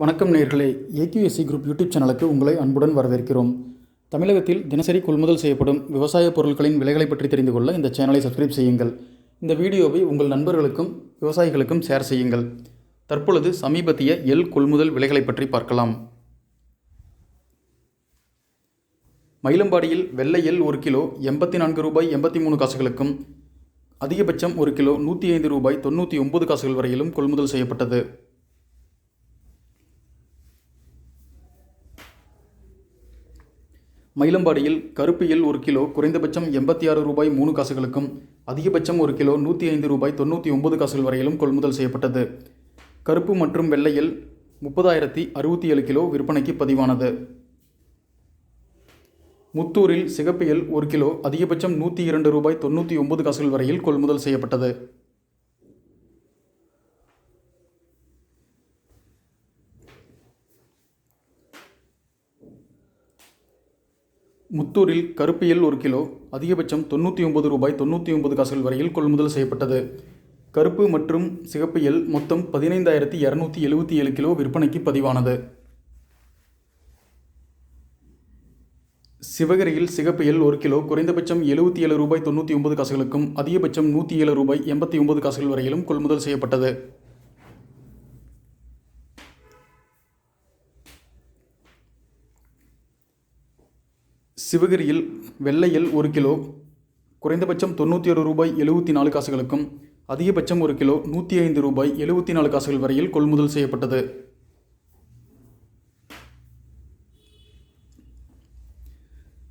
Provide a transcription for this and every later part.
வணக்கம் நேர்களே. AKSC group YouTube சேனலுக்கு உங்களை அன்புடன் வரவேற்கிறோம். தமிழகத்தில் தினசரி கொள்முதல் செய்யப்படும் விவசாய பொருட்களின் விலைகளை பற்றி தெரிந்து கொள்ள இந்த சேனலை சப்ஸ்கிரைப் செய்யுங்கள். இந்த வீடியோவை உங்கள் நண்பர்களுக்கும் விவசாயிகளுக்கும் ஷேர் செய்யுங்கள். தற்பொழுது சமீபத்திய எல் கொள்முதல் விலைகளை பற்றி பார்க்கலாம். மயிலம்பாடியில் வெள்ளை எல் ஒரு கிலோ எண்பத்தி நான்கு ரூபாய் எண்பத்தி மூணு காசுகளுக்கும் அதிகபட்சம் ஒரு கிலோ நூற்றி ஐந்து ரூபாய் தொண்ணூற்றி ஒன்பது காசுகள் வரையிலும் கொள்முதல் செய்யப்பட்டது. மயிலம்பாடியில் கருப்பியில் ஒரு கிலோ குறைந்தபட்சம் எண்பத்தி ஆறு ரூபாய் மூணு காசுகளுக்கும் அதிகபட்சம் ஒரு கிலோ நூற்றி ஐந்து ரூபாய் தொண்ணூற்றி ஒன்பது காசுகள் வரையிலும் கொள்முதல் செய்யப்பட்டது. கருப்பு மற்றும் வெள்ளை முப்பதாயிரத்தி அறுபத்தி ஏழு கிலோ விற்பனைக்கு பதிவானது. முத்தூரில் சிகப்பியில் ஒரு கிலோ அதிகபட்சம் நூற்றி இரண்டு ரூபாய் தொண்ணூற்றி ஒன்பது காசுகள் வரையில் கொள்முதல் செய்யப்பட்டது. முத்தூரில் கருப்பியல் ஒரு கிலோ அதிகபட்சம் தொண்ணூற்றி ஒம்பது ரூபாய் தொண்ணூற்றி ஒம்பது காசுகள் வரையில் கொள்முதல் செய்யப்பட்டது. கருப்பு மற்றும் சிகப்பு மொத்தம் பதினைந்தாயிரத்தி இரநூத்தி எழுபத்தி ஏழு கிலோ விற்பனைக்கு பதிவானது. சிவகிரியில் சிகப்பு எல் ஒரு கிலோ குறைந்தபட்சம் எழுபத்தி ஏழு ரூபாய் தொண்ணூற்றி ஒன்பது காசுகளுக்கும் அதிகபட்சம் நூற்றி ஏழு ரூபாய் எண்பத்தி ஒன்பது காசுகள் வரையிலும் கொள்முதல் செய்யப்பட்டது. சிவகிரியில் வெள்ளை எள் ஒரு கிலோ குறைந்தபட்சம் தொண்ணூற்றி ஒரு ரூபாய் எழுபத்தி நாலு காசுகளுக்கும் அதிகபட்சம் ஒரு கிலோ நூற்றி ஐந்து ரூபாய் எழுபத்தி நாலு காசுகள் வரையில் கொள்முதல் செய்யப்பட்டது.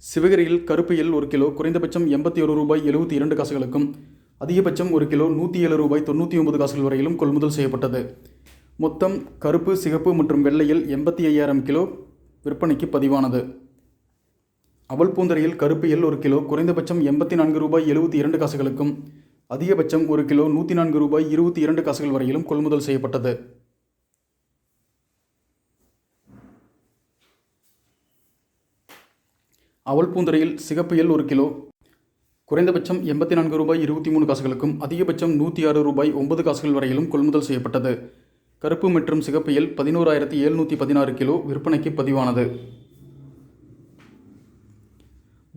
சிவகிரியில் கருப்பு எள் ஒரு கிலோ குறைந்தபட்சம் எண்பத்தி ஒரு ரூபாய் எழுபத்தி இரண்டு காசுகளுக்கும் அதிகபட்சம் ஒரு கிலோ நூற்றி ஏழு ரூபாய் தொண்ணூற்றி ஒன்பது காசுகள் வரையிலும் கொள்முதல் செய்யப்பட்டது. மொத்தம் கருப்பு சிகப்பு மற்றும் வெள்ளையில் எண்பத்தி ஐயாயிரம் கிலோ விற்பனைக்கு பதிவானது. அவல் பூந்தரையில் கருப்பு எள் ஒரு கிலோ குறைந்தபட்சம் எண்பத்தி நான்கு ரூபாய் எழுபத்தி இரண்டு காசுகளுக்கும் அதிகபட்சம் ஒரு கிலோ நூற்றி நான்கு ரூபாய் இருபத்தி இரண்டு காசுகள் வரையிலும் கொள்முதல் செய்யப்பட்டது. அவல் பூந்தரையில் சிகப்பு எள் ஒரு கிலோ குறைந்தபட்சம் எண்பத்தி நான்கு ரூபாய் இருபத்தி மூணு காசுகளுக்கும் அதிகபட்சம் நூற்றி ஆறு ரூபாய் ஒன்பது காசுகள் வரையிலும் கொள்முதல் செய்யப்பட்டது. கருப்பு மற்றும் சிகப்பு எல் பதினோராயிரத்தி எழுநூற்றி பதினாறு கிலோ விற்பனைக்கு பதிவானது.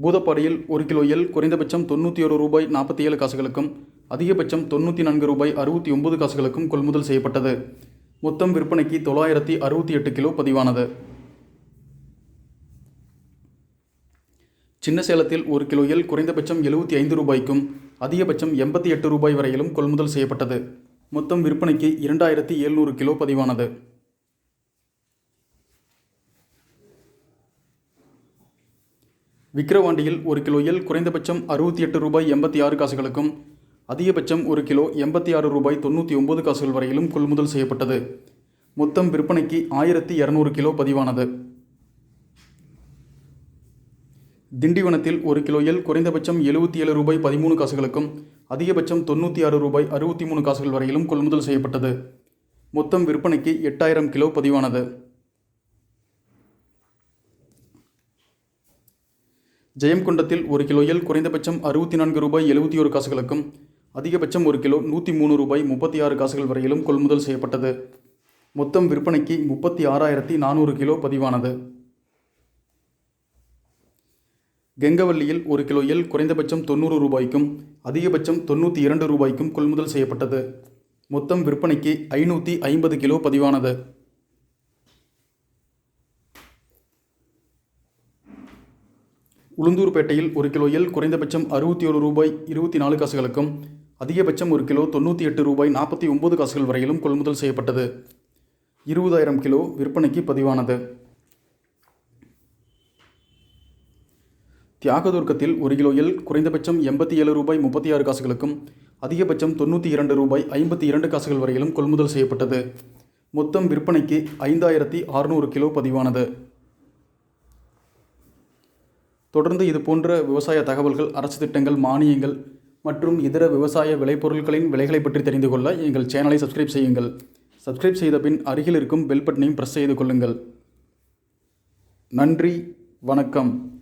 பூதப்பாடியில் ஒரு கிலோ எல் குறைந்தபட்சம் தொண்ணூற்றி ஒரு ரூபாய் நாற்பத்தி ஏழு காசுகளுக்கும் அதிகபட்சம் தொண்ணூற்றி நான்கு ரூபாய் அறுபத்தி ஒன்பது காசுகளுக்கும் கொள்முதல் செய்யப்பட்டது. மொத்தம் விற்பனைக்கு தொள்ளாயிரத்தி அறுபத்தி எட்டு கிலோ பதிவானது. சின்ன சேலத்தில் ஒரு கிலோ எல் குறைந்தபட்சம் எழுபத்தி ஐந்து ரூபாய்க்கும் அதிகபட்சம் எண்பத்தி எட்டு ரூபாய் வரையிலும் கொள்முதல் செய்யப்பட்டது. மொத்தம் விற்பனைக்கு இரண்டாயிரத்தி எழுநூறு கிலோ பதிவானது. விக்கிரவாண்டியில் ஒரு கிலோ எல் குறைந்தபட்சம் அறுபத்தி எட்டு ரூபாய் எண்பத்தி ஆறு காசுகளுக்கும் அதிகபட்சம் ஒரு கிலோ எண்பத்தி ஆறு ரூபாய் தொண்ணூற்றி ஒம்பது காசுகள் வரையிலும் கொள்முதல் செய்யப்பட்டது. மொத்தம் விற்பனைக்கு ஆயிரத்தி இரநூறு கிலோ பதிவானது. திண்டிவனத்தில் ஒரு கிலோ எல் குறைந்தபட்சம் எழுபத்தி ஏழு ரூபாய் பதிமூணு காசுகளுக்கும் அதிகபட்சம் தொண்ணூற்றி ஆறு ரூபாய் அறுபத்தி மூணு காசுகள் வரையிலும் கொள்முதல் செய்யப்பட்டது. மொத்தம் விற்பனைக்கு எட்டாயிரம் கிலோ பதிவானது. ஜெயம்கொண்டத்தில் ஒரு கிலோ எல் குறைந்தபட்சம் அறுபத்தி நான்கு ரூபாய் எழுபத்தி ஒரு காசுகளுக்கும் அதிகபட்சம் ஒரு கிலோ நூற்றி மூணு ரூபாய் முப்பத்தி ஆறு காசுகள் வரையிலும் கொள்முதல் செய்யப்பட்டது. மொத்தம் விற்பனைக்கு முப்பத்தி ஆறாயிரத்தி நானூறு கிலோ பதிவானது. கெங்கவல்லியில் ஒரு கிலோ எல் குறைந்தபட்சம் தொண்ணூறு ரூபாய்க்கும் அதிகபட்சம் தொண்ணூற்றி இரண்டு ரூபாய்க்கும் கொள்முதல் செய்யப்பட்டது. மொத்தம் விற்பனைக்கு ஐநூற்றி ஐம்பது கிலோ பதிவானது. உளுந்தூர்பேட்டையில் ஒரு கிலோ எல் குறைந்தபட்சம் அறுபத்தி ஒரு ரூபாய் இருபத்தி நாலு காசுகளுக்கும் அதிகபட்சம் ஒரு கிலோ தொண்ணூற்றி எட்டு ரூபாய் நாற்பத்தி ஒம்பது காசுகள் வரையிலும் கொள்முதல் செய்யப்பட்டது. இருபதாயிரம் கிலோ விற்பனைக்கு பதிவானது. தியாகதுர்க்கத்தில் ஒரு கிலோ எல் குறைந்தபட்சம் எண்பத்தி ஏழு ரூபாய் முப்பத்தி ஆறு காசுகளுக்கும் அதிகபட்சம் தொண்ணூற்றி இரண்டு ரூபாய் ஐம்பத்தி இரண்டு காசுகள் வரையிலும் கொள்முதல் செய்யப்பட்டது. மொத்தம் விற்பனைக்கு ஐந்தாயிரத்தி அறுநூறு கிலோ பதிவானது. தொடர்ந்து இது போன்ற விவசாய தகவல்கள் அரசு திட்டங்கள் மானியங்கள் மற்றும் இதர விவசாய விளைபொருட்களின் விலைகளை பற்றி தெரிந்து கொள்ள எங்கள் சேனலை சப்ஸ்கிரைப் செய்யுங்கள். சப்ஸ்கிரைப் செய்த பின் அருகில் இருக்கும் பெல் பட்டனையும் ப்ரெஸ் செய்து கொள்ளுங்கள். நன்றி வணக்கம்.